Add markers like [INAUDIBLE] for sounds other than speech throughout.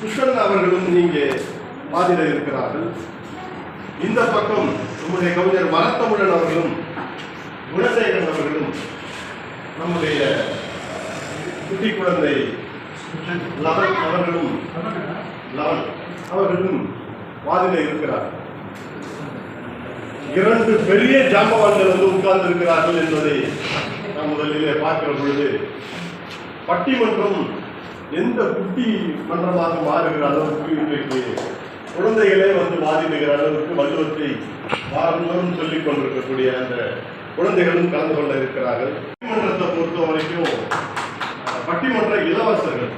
சுஷன் அவர்களும் நீங்கள் பாதிர இருக்கிறார்கள். இந்த பக்கம் நம்முடைய கவிஞர் மரத்தமிழன் அவர்களும் குணசேகரன் அவர்களும் நம்முடைய குட்டி குழந்தை லவன் அவர்களும் லவன் அவர்களும் வாதில இருக்கிறார்கள். இரண்டு பெரிய ஜாம்பவான்கள் வந்து உட்கார்ந்து இருக்கிறார்கள் என்பதை நாம் முதலிலே பார்க்கிற பொழுது பட்டிமன்றம் எந்த குட்டி மன்றமாக மாறுகிற அளவுக்கு இன்றைக்கு குழந்தைகளே வந்து வாதிடுகிற அளவுக்கு வள்ளுவத்தை வாரந்தோறும் சொல்லிக் கொண்டிருக்கக்கூடிய அந்த குழந்தைகளும் கலந்து கொள்ள இருக்கிறார்கள். பட்டிமன்றத்தை பொறுத்த வரைக்கும் பட்டிமன்ற இலவசர்கள்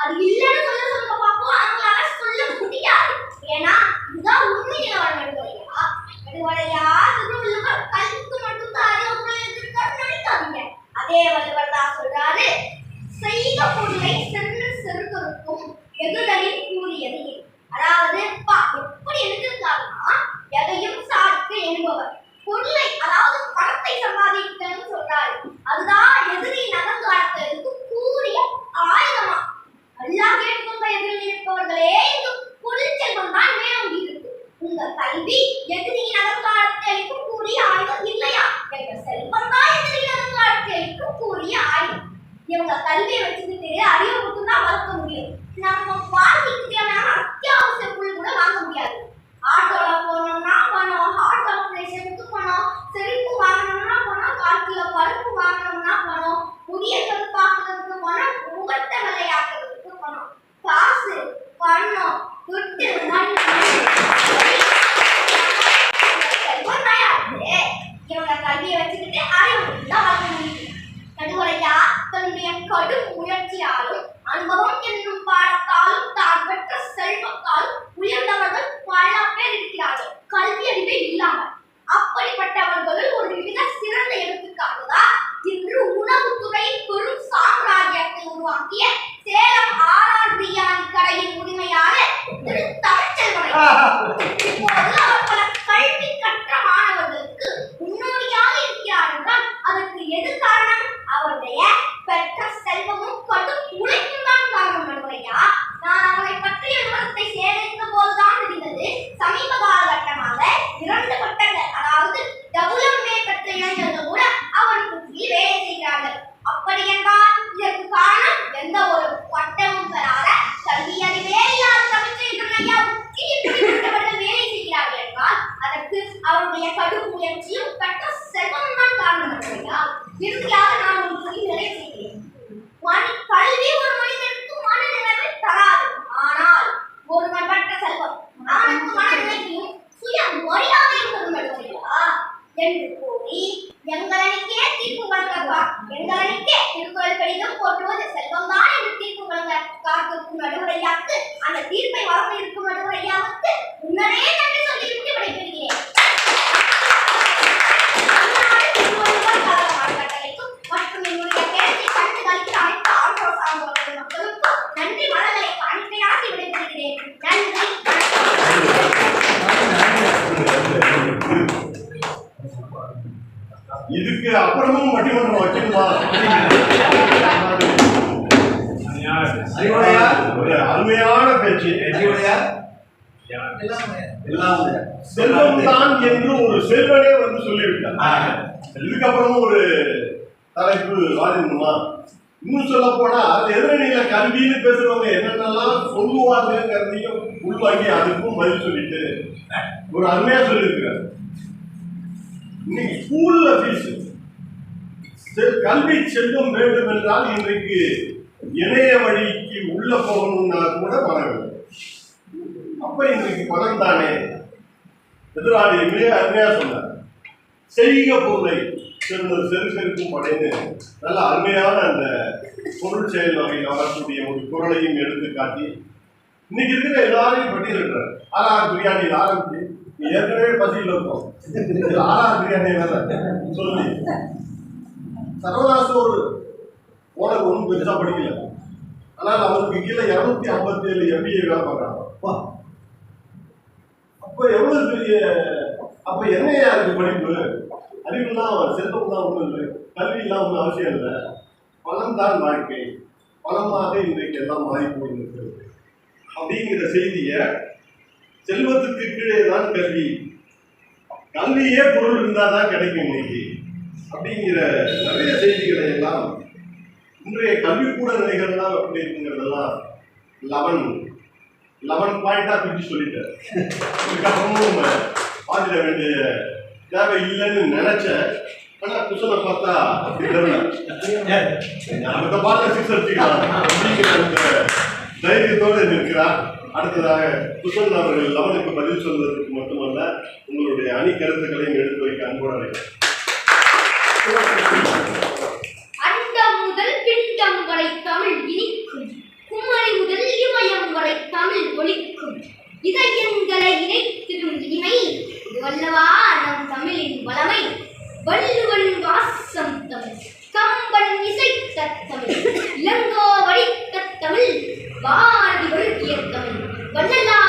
அது இல்லைன்னு சொல்ல இதுக்கு அப்புறமும் பட்டிமன்றம் வைக்கணுமா. ஒரு அருமையான பேச்சு. செல்வம் தான் என்று ஒரு செல்வனே வந்து சொல்லிவிட்டார். இதுக்கப்புறமும் ஒரு தலைப்பு வாதிடணுமா இன்னும் சொல்ல போனா எதிரணியில கல்வின்னு பேசுறவங்க என்னென்னலாம் சொல்லுவாங்கிறதையும் உள்வாங்கி அதுக்கும் பதில் சொல்லிட்டு ஒரு அருமையா சொல்லியிருக்கிறார். இன்னைக்கு ஸ்கூல்ல ஃபீஸ் கல்வி செல்வம் வேண்டும் என்றால் இன்றைக்கு இணைய வழிக்கு உள்ள போகணும்னா கூட பணம் அப்ப இன்றைக்கு பணம் தானே? எதிராளி மிக அருமையா சொன்னார். செய்க பொருளை செல்வது செரு செருக்கும் படைன்னு நல்ல அருமையான அந்த பொருள் செயல் வகையில் வரக்கூடிய ஒரு குரலையும் எடுத்து காட்டி இன்னைக்கு இருக்கிற எல்லாரையும் பட்டியலிட்டார் ஆறாறு பிரியாணியில் ஆரம்பிச்சு ஏற்கனவே பசியில் இருக்கும். இதுல ஆறாறு பிரியாணி வேற. சொல்லி. சர்வதாசு ஒரு ஓனர் ஒன்றும் பெருசா படிக்கல. ஆனால் அவருக்கு கீழே இரநூத்தி ஐம்பத்தி ஏழு எம்பிஏ வேலை பார்க்கறாங்க. அப்போ எவ்வளோ பெரிய அப்ப என்னையா இருக்கு படிப்பு? அறிவுலாம் செல்வம் தான் ஒண்ணும் இல்லை. கல்வியெல்லாம் ஒன்றும் அவசியம் இல்லை. பணம் தான் வாழ்க்கை. பணமாக இன்றைக்கு எல்லாம் மாறி போயிருக்கிறது அப்படிங்கிற செய்தியை செல்வத்துக்கு கீழே தான் கல்வி. கல்வியே பொருள் இருந்தால் தான் கிடைக்கும் இன்னைக்கு. அப்படிங்கிற நிறைய செய்திகளை எல்லாம் இன்றைய கல்விக்கூட நிலைகள்லாம் எப்படி இருக்குங்கிறதெல்லாம் லெவன் லெவன் பாயிண்டா பிரிச்சு சொல்லிட்டார் இதுக்கப்புறமும் பாதிட வேண்டிய தேவை இல்லைன்னு நினைச்சேன். ஆனா குசலை பார்த்தா அப்படி தெரியல. [LAUGHS] அடுத்த பாட்டில் சிக்ஸ் அடிச்சுக்கலாம் அப்படிங்கிற தைரியத்தோடு இருக்கிறார் அடுத்ததாக குஷன் அவர்கள் லவனுக்கு பதில் சொல்வதற்கு மட்டுமல்ல உங்களுடைய அணி கருத்துக்களையும் எடுத்து வைக்க அன்போடு அழைக்கிறேன். வரை தமிழ் இனிக்கும். கும்மரி முதல் இமயம் வரை தமிழ் ஒலிக்கும். இதயங்களை இணைத்திடும் இனிமை வல்லவா நம் தமிழின் வளமை. வள்ளுவன் வாசி 闻这个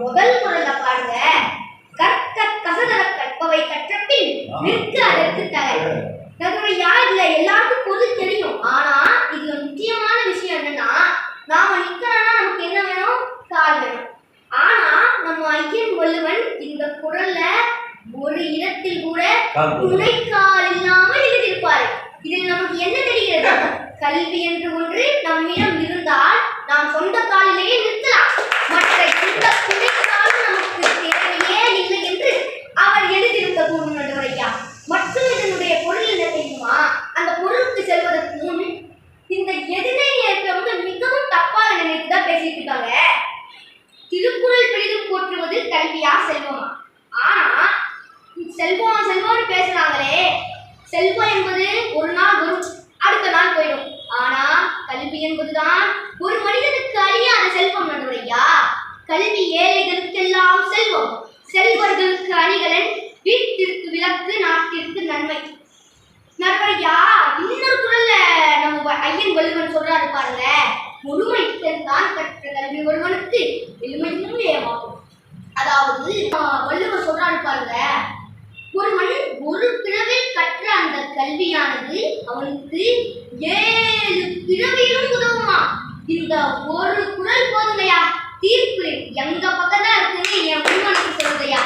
முதல் குரல்ல பாருங்க. கற்க கசதர கற்பவை கற்றபின் நிற்க அதற்கு தகை. நடுவரையா இதுல எல்லாருக்கும் பொருள் தெரியும். ஆனா இதுல முக்கியமான விஷயம் என்னன்னா நாம நிக்கணும்னா நமக்கு என்ன வேணும்? கால் வேணும். ஆனா நம்ம ஐயன் வள்ளுவன் இந்த குரல்ல ஒரு இடத்தில் கூட துணைக்கால் இல்லாமல் எழுதியிருப்பார். இதில் நமக்கு என்ன தெரிகிறது? கல்வி என்று ஒன்று நம்மிடம் இருந்தால் நாம் சொந்த காலிலேயே நிற்கலாம் மற்ற எந்த துணைக்காலும் நமக்கு தேவையே இல்லை என்று அவர் எழுதியிருக்க கூடும் நடுவரையா மற்றும் இதனுடைய பொருள் என்ன தெரியுமா அந்த பொருளுக்கு செல்வதற்கு முன் இந்த எதிரே இருக்கிறவங்க மிகவும் தப்பாக நினைத்து தான் பேசிட்டு இருக்காங்க திருக்குறள் பெரிதும் போற்றுவது கல்வியா செல்வமா ஆனா செல்வம் செல்வம்னு பேசுறாங்களே செல்வம் என்பது ஒரு நாள் வரும் அடுத்த நாள் போயிடும் ஆனா கல்வி என்பதுதான் ஒரு மனிதனுக்கு அழியாத செல்வம் நடுவரையா கல்வி ஏழைகளுக்கெல்லாம் செல்வம். செல்வர்களுக்கு அணிகலன் வீட்டிற்கு விளக்கு நாட்டிற்கு நன்மை. நடுவரையா இன்னொரு குரல்ல நம்ம ஐயன் வள்ளுவன் சொல்றாரு பாருங்க. முழுமைத்தன் தான் கற்ற கல்வி ஒருவனுக்கு எளிமையும் ஏமாகும் அதாவது வள்ளுவர் சொல்றாரு பாருங்க. ஒருவன் ஒரு பிறவில் கற்ற அந்த கல்வியானது அவனுக்கு ஏழு பிறவியிலும் உதவுமா? இந்த ஒரு குரல் போதுமையா தீர்ப்பு எங்க பக்கம் தான் இருக்குன்னு என் உண்மனுக்கு சொல்லுதையா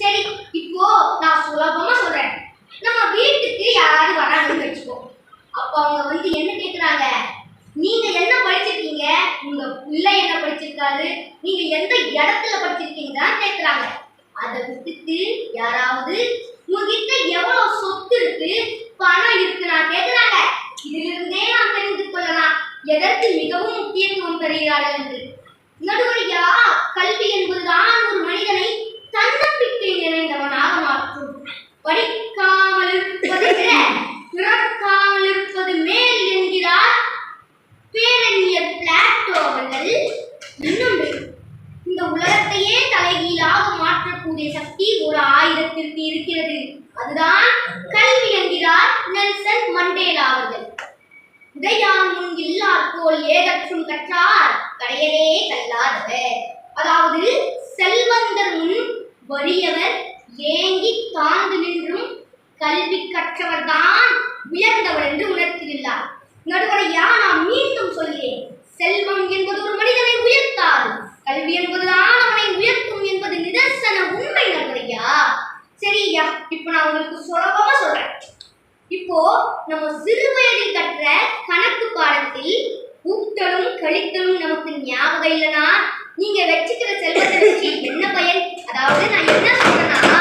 சரி இப்போ நான் சுலபமா சொல்றேன். நம்ம வீட்டுக்கு யாராவது யாராவது வராங்கன்னு வச்சுக்கோ. அப்ப அவங்க வந்து என்ன கேக்குறாங்க? நீங்க என்ன படிச்சிருக்கீங்க? உங்க பிள்ளை என்ன படிச்சிருக்காரு? நீங்க எந்த இடத்துல படிச்சிருக்கீங்கன்னு கேக்குறாங்க. அதை விட்டுட்டு யாராவது உங்ககிட்ட எவ்வளவு சொத்து இருக்கு பணம் இருக்கு நான் கேக்குறாங்க. இதிலிருந்தே நாம் தெரிந்து கொள்ளலாம். எதற்கு மிகவும் முக்கியத்துவம் தருகிறார்கள் என்று நடுவழியா என்பதுதான் ஒரு மனிதனை தன்னம்பிக்கை நிறைந்தவனாக மாற்றும் படிக்காமல் இருப்பது விட பிறக்காமல் இருப்பது மேல் என்கிறார் பேரறிஞர் பிளாட்டோ அவர்கள் இன்னொன்று இந்த உலகத்தையே தலைகீழாக மாற்றக்கூடிய சக்தி ஒரு ஆயிரத்திற்கு இருக்கிறது. அதுதான் கல்வி என்கிறார் நெல்சன் மண்டேலா அவர்கள். உடையான் முன் ஏகற்றும் கற்றார் கடையரே கல்லாதவர். அதாவது செல்வந்தர் முன் வறியவர் ஏங்கி தாழ்ந்து நின்றும் கல்வி கற்றவர் தான் உயர்ந்தவர் என்று உணர்த்தியுள்ளார். நடுவரையா நான் மீண்டும் சொல்கிறேன்? செல்வம் என்பது ஒரு மனிதனை உயர்த்தாது. கல்வி என்பதுதான் சரியா? இப்ப நான் உங்களுக்கு சுலபமா சொல்றேன். இப்போ நம்ம சிறு வயதில் கற்ற கணக்கு பாடத்தில் கூட்டலும் கழித்தலும் நமக்கு ஞாபகம் இல்லைனா நீங்க வச்சுக்கிற செல்வத்தை வச்சு என்ன பயன்? அதாவது நான் என்ன சொல்றேன்னா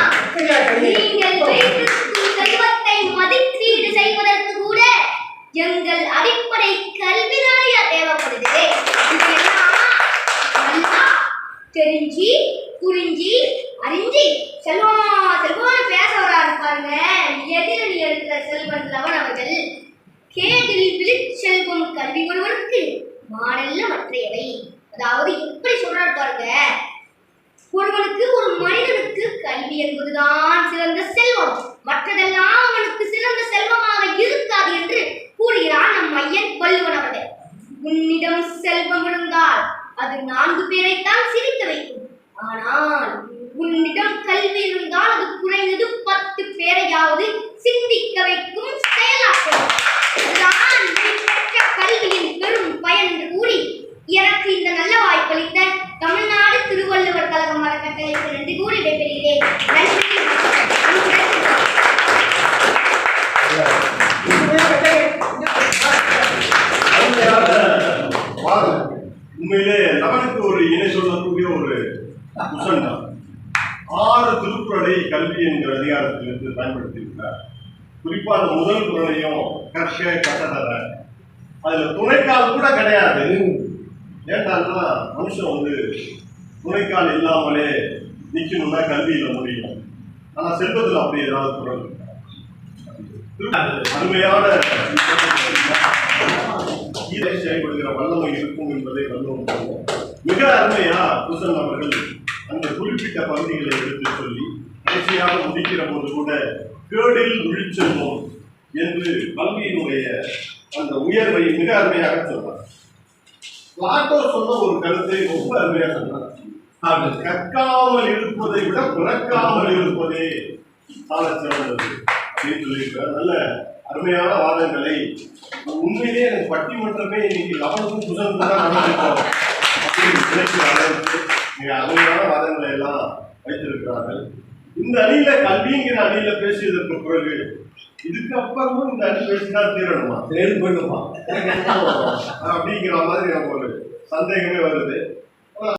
நீங்கள் வைத்திருக்கும் செல்வத்தை மதிப்பீடு செய்வதற்கு கூட எங்கள் அடிப்படை கல்விதானையா தேவைப்படுது? தெரிஞ்சு புரிஞ்சு அறிஞ்சு செல்வம் பேச வராரு பாருங்க எதிரணி இருக்கிற செல்வன் லவன் அவர்கள் கேடில் விழிச்செல்வம் கல்வி ஒருவருக்கு மாடல்ல மற்றையவை அதாவது எப்படி சொல்றாரு பாருங்க ஒருவனுக்கு ஒரு மனிதனுக்கு கல்வி என்பதுதான் சிறந்த செல்வம் மற்றதெல்லாம் அவனுக்கு சிறந்த செல்வமாக இருக்காது என்று பையன் நம் உன்னிடம் செல்வம் இருந்தால் அது நான்கு பேரைத்தான் சிரிக்க வைக்கும். ஆனால் உன்னிடம் கல்வி இருந்தால் அது குறைந்தது பத்து பேரையாவது சிந்திக்க வைக்கும். குஷன் ஆறு திருக்குறளை கல்வி என்கிற அதிகாரத்திலிருந்து பயன்படுத்தியிருக்கிறார். குறிப்பா அந்த முதல் குரலையும் கர்ஷ கட்டதர அதுல துணைக்கால் கூட கிடையாது. ஏன்டான்னா மனுஷன் வந்து துணைக்கால் இல்லாமலே நிக்கணும்னா கல்வியில முடியும். ஆனா செல்வத்தில் அப்படி ஏதாவது குரல் அருமையான செயல்படுகிற வல்லமை இருக்கும் என்பதை வல்லவம் மிக அருமையா குசன் அவர்கள் அந்த குறிப்பிட்ட பகுதிகளை எடுத்து சொல்லி கடைசியாக முடிக்கிற போது கூட கேடில் விழிச்செல்வோம் என்று கல்வியினுடைய அந்த உயர்வை மிக அருமையாக சொல்றார். பிளாட்டோ சொன்ன ஒரு கருத்தை ரொம்ப அருமையாக சொன்னார் அது கற்காமல் இருப்பதை விட பிறக்காமல் இருப்பதே சால சிறந்தது அப்படின்னு சொல்லியிருக்கிறார். நல்ல அருமையான வாதங்களை உண்மையிலேயே எனக்கு பட்டிமன்றமே இன்னைக்கு லவனுக்கும் புதனுக்கும் தான் நடந்திருக்கோம் அப்படின்னு நினைக்கிற அளவுக்கு மிக அருமையான வாதங்களை எல்லாம் வைத்திருக்கிறார்கள் இந்த அணியில கல்விங்கிற அணியில பேசியதற்கு பிறகு இதுக்கப்புறமும் இந்த அணி பேசினா தீரணுமா? தேடி போயிடுமா அப்படிங்கிற மாதிரி எனக்கு ஒரு சந்தேகமே வருது.